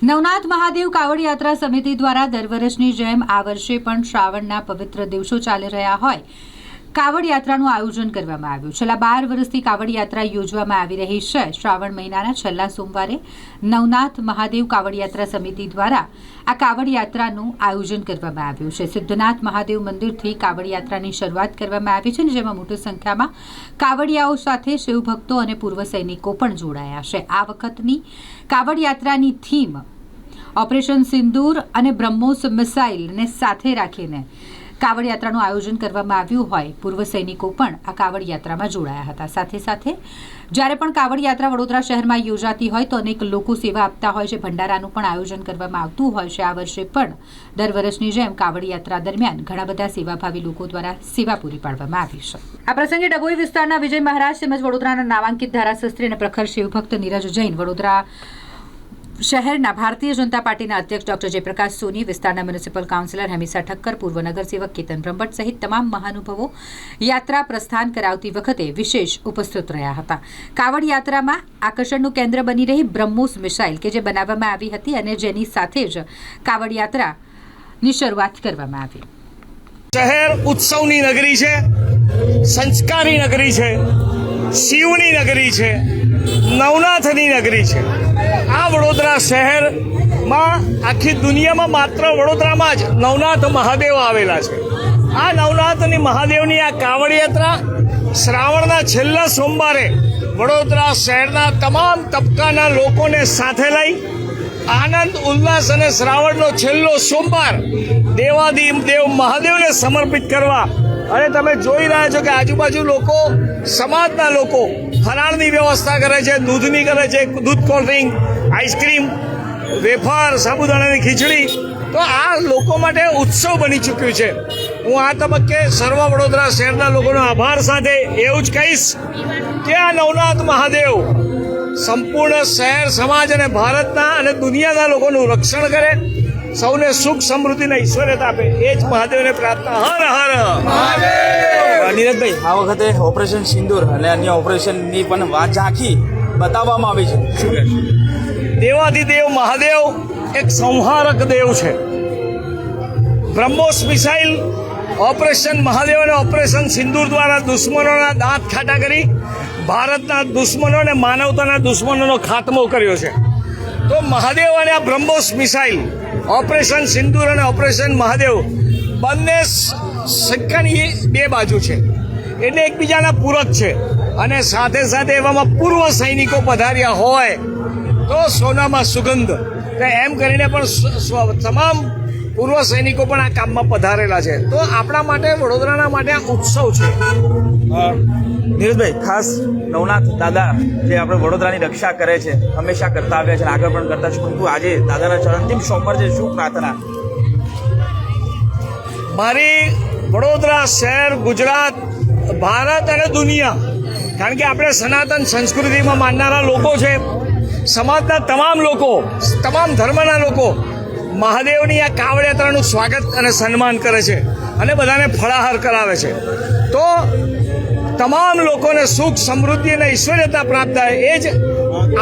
નવનાથ મહાદેવ કાવડ યાત્રા સમિતિ દ્વારા દર વર્ષની જેમ આ વર્ષે પણ શ્રાવણના પવિત્ર દિવસો ચાલી રહ્યા હોય. કાવડ યાત્રાનું આયોજન કરવામાં આવ્યું. છેલ્લા બાર વર્ષથી કાવડ યાત્રા યોજવામાં આવી રહી છે. શ્રાવણ મહિનાના છેલ્લા સોમવારે નવનાથ મહાદેવ કાવડ યાત્રા સમિતિ દ્વારા આ કાવડ યાત્રાનું આયોજન કરવામાં આવ્યું છે. સિદ્ધનાથ મહાદેવ મંદિરથી કાવડ યાત્રાની શરૂઆત કરવામાં આવી છે જેમાં મોટી સંખ્યામાં કાવડિયાઓ સાથે શિવભક્તો અને પૂર્વ સૈનિકો પણ જોડાયા છે. આ વખતની કાવડ યાત્રાની થીમ ઓપરેશન સિંદૂર અને બ્રહ્મોસ મિસાઇલને સાથે રાખીને કાવડ યાત્રાનું આયોજન કરવામાં આવ્યું હોય, પૂર્વ સૈનિકો પણ આ કાવડ યાત્રામાં જોડાયા હતા. સાથે સાથે, જ્યારે પણ કાવડ યાત્રા વડોદરા શહેરમાં યોજાતી હોય તો અનેક લોકો સેવા આપતા હોય છે. ભંડારાનું પણ આયોજન કરવામાં આવતું હોય છે. આ વર્ષે પણ દર વર્ષની જેમ કાવડ યાત્રા દરમિયાન ઘણા બધા સેવાભાવી લોકો દ્વારા સેવા પૂરી પાડવામાં આવી છે. આ પ્રસંગે ડભોઈ વિસ્તારના વિજય મહારાજ તેમજ વડોદરાના નામાંકિત ધારાશાસ્ત્રી અને પ્રખર શિવભક્ત નીરજ જૈન વડોદરા શહેરના ભારતીય જનતા પાર્ટીના અધ્યક્ષ ડોક્ટર જયપ્રકાશ સોની, વિસ્તારના મ્યુનિસિપલ કાઉન્સિલર હેમિસા ઠક્કર, પૂર્વ નગરસેવક કેતન બ્રહ્મભટ્ટ સહિત તમામ મહાનુભાવો યાત્રા પ્રસ્થાન કરાવતી વખતે વિશેષ ઉપસ્થિત રહ્યા હતા. કાવડ યાત્રામાં આકર્ષણનું કેન્દ્ર બની રહી બ્રહ્મોસ મિસાઇલ કે જે બનાવવામાં આવી હતી અને જેની સાથે જ કાવડ યાત્રાની શરૂઆત કરવામાં આવી. શહેર ઉત્સવની નગરી છે સંસ્કારી નગરી છે, શિવની નગરી છે, નવનાથની નગરી છે. આ વડોદરા શહેરમાં આખી દુનિયામાં માત્ર વડોદરામાં જ નવનાથ મહાદેવ આવેલા છે. આ નવનાથની મહાદેવની આ કાવડ યાત્રા શ્રાવણના છેલ્લા સોમવારે વડોદરા શહેરના તમામ તબક્કાના લોકોને સાથે લઈ આનંદ, ઉલ્લાસ અને શ્રાવણનો છેલ્લો સોમવાર દેવાદી દેવ મહાદેવને સમર્પિત કરવા અને તમે જોઈ રહ્યા છો કે આજુબાજુ લોકો, સમાજના લોકો ફરાળની વ્યવસ્થા કરે છે, દૂધની કરે છે, દૂધ cold drink, ice cream, wafer, સાબુદાણાની ખીચડી. તો આ લોકો માટે ઉત્સવ બની ચૂક્યું છે. હું આ તબક્કે સર્વ વડોદરા શહેરના લોકોનો આભાર સાથે એવું જ કહીશ કે આ નવનાથ મહાદેવ સંપૂર્ણ શહેર, સમાજ અને ભારતના અને દુનિયાના લોકોનું રક્ષણ કરે. સૌને સુખ સમૃદ્ધિ અને ઈશ્વરતા આપે. એ જ મહાદેવને પ્રાર્થના. હર હર. નીરજભાઈ. આ વખતે ઓપરેશન સિંદૂર અને અન્ય ઓપરેશનની પણ વાત ઝાંખી બતાવવામાં આવી છે. શું કહેશો દેવાધિદેવ મહાદેવ એક સંહારક દેવ છે. બ્રહ્મોસ મિસાઇલ ઓપરેશન મહાદેવ અને ઓપરેશન સિંદૂર દ્વારા દુશ્મનોના દાંત ખાટા કરી ભારતના દુશ્મનો અને માનવતાના દુશ્મનોનો ખાતમો કર્યો છે. તો મહાદેવ અને આ બ્રહ્મોસ મિસાઇલ, ઓપરેશન સિંદૂર અને ઓપરેશન મહાદેવ બંને સિક્કાની બે બાજુ છે. એટલે એકબીજાના પૂરક છે અને સાથે સાથે એવામાં પૂર્વ સૈનિકો પધાર્યા હોય તો સોનામાં સુગંધ. તો એમ કરીને પણ તમામ પૂર્વ સૈનિકો પણ આ કામમાં પધારેલા છે. તો આપણા માટે વડોદરાના માટે આ ઉત્સવ છે. નીરજભાઈ, ખાસ નવનાથ દાદા જે આપણે વડોદરાની રક્ષા કરે છે, હંમેશા કરતા આવ્યા છે અને આગળ પણ કરતા છે. પરંતુ આજે દાદાના ચરણથી સોમવાર છે, શું પ્રાર્થના? મારી વડોદરા શહેર, ગુજરાત, ભારત અને દુનિયા, કારણ કે આપણે સનાતન સંસ્કૃતિમાં માનનારા લોકો છે, સમાજના તમામ લોકો, તમામ ધર્મના લોકો, મહાદેવની આ કાવડ યાત્રાનું સ્વાગત અને સન્માન કરે છે અને બધાને ફળાહાર કરાવે છે. તો તમામ લોકોને સુખ, સમૃદ્ધિ અને ઈશ્વર્યતા પ્રાપ્ત થાય, એ જ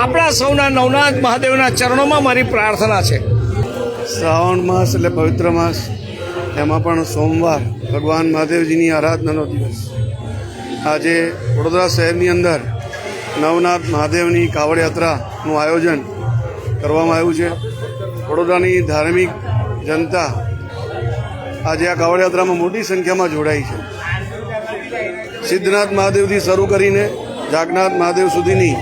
આપણા સૌના નવનાથ મહાદેવના ચરણોમાં મારી પ્રાર્થના છે. શ્રાવણ માસ એટલે પવિત્ર માસ. એમાં પણ સોમવાર ભગવાન મહાદેવજીની આરાધનાનો દિવસ. આજે વડોદરા શહેરની અંદર નવનાથ મહાદેવની કાવડ યાત્રાનું આયોજન કરવામાં આવ્યું છે. વડોદરાની ધાર્મિક જનતા આજે આ કાવડ યાત્રામાં મોટી સંખ્યામાં જોડાઈ છે. સિદ્ધનાથ મહાદેવથી શરૂ કરીને જાગનાથ મહાદેવ સુધીની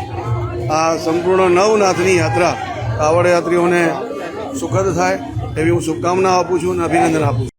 આ સંપૂર્ણ નવનાથની યાત્રા કાવડ યાત્રીઓને સુખદ થાય એવી હું શુભકામના આપું છું અને અભિનંદન આપું છું.